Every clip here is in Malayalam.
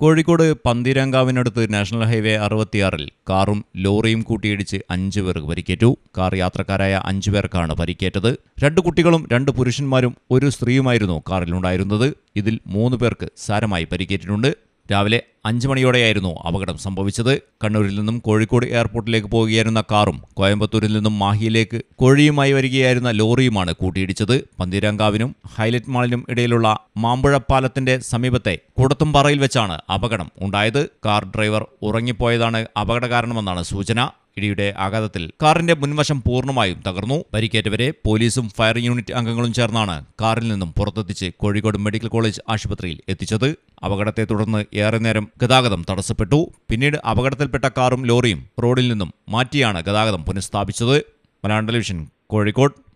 കോഴിക്കോട് പന്തീരാങ്കാവിനടുത്ത് നാഷണൽ ഹൈവേ അറുപത്തിയാറിൽ കാറും ലോറിയും കൂട്ടിയിടിച്ച് അഞ്ചു പേർക്ക് പരിക്കേറ്റു. കാർ യാത്രക്കാരായ അഞ്ചു പേർക്കാണ് പരിക്കേറ്റത്. രണ്ട് കുട്ടികളും രണ്ട് പുരുഷന്മാരും ഒരു സ്ത്രീയുമായിരുന്നു കാറിലുണ്ടായിരുന്നത്. ഇതിൽ മൂന്ന് പേർക്ക് സാരമായി പരിക്കേറ്റിട്ടുണ്ട്. രാവിലെ അഞ്ച് മണിയോടെയായിരുന്നു അപകടം സംഭവിച്ചത്. കണ്ണൂരിൽ നിന്നും കോഴിക്കോട് എയർപോർട്ടിലേക്ക് പോകുകയായിരുന്ന കാറും കോയമ്പത്തൂരിൽ നിന്നും മാഹിയിലേക്ക് കോഴിയുമായി വരികയായിരുന്ന ലോറിയുമാണ് കൂട്ടിയിടിച്ചത്. പന്തീരാങ്കാവിനും ഹൈലൈറ്റ് മാളിനും ഇടയിലുള്ള മാമ്പുഴ പാലത്തിന്റെ സമീപത്തെ കൂടത്തുംപാറയിൽ വെച്ചാണ് അപകടം ഉണ്ടായത്. കാർ ഡ്രൈവർ ഉറങ്ങിപ്പോയതാണ് അപകട കാരണമെന്നാണ് സൂചന. ഇടിയുടെ ആഘാതത്തിൽ കാറിന്റെ മുൻവശം പൂർണമായും തകർന്നു. പരിക്കേറ്റവരെ പോലീസും ഫയർ യൂണിറ്റ് അംഗങ്ങളും ചേർന്നാണ് കാറിൽ നിന്നും പുറത്തെത്തിച്ച് കോഴിക്കോട് മെഡിക്കൽ കോളേജ് ആശുപത്രിയിൽ എത്തിച്ചത്. അപകടത്തെ തുടർന്ന് ഏറെ നേരം ഗതാഗതം തടസ്സപ്പെട്ടു. പിന്നീട് അപകടത്തിൽപ്പെട്ട കാറും ലോറിയും റോഡിൽ നിന്നും മാറ്റിയാണ് ഗതാഗതം പുനഃസ്ഥാപിച്ചത്. Malayalam television Kozhikode.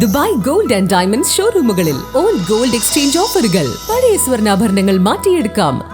Dubai gold and diamond ഷോറൂമുകളിൽ old gold exchange ഓഫറുകൾ. പഴയ സ്വർണാഭരണങ്ങൾ മാറ്റിയെടുക്കാം.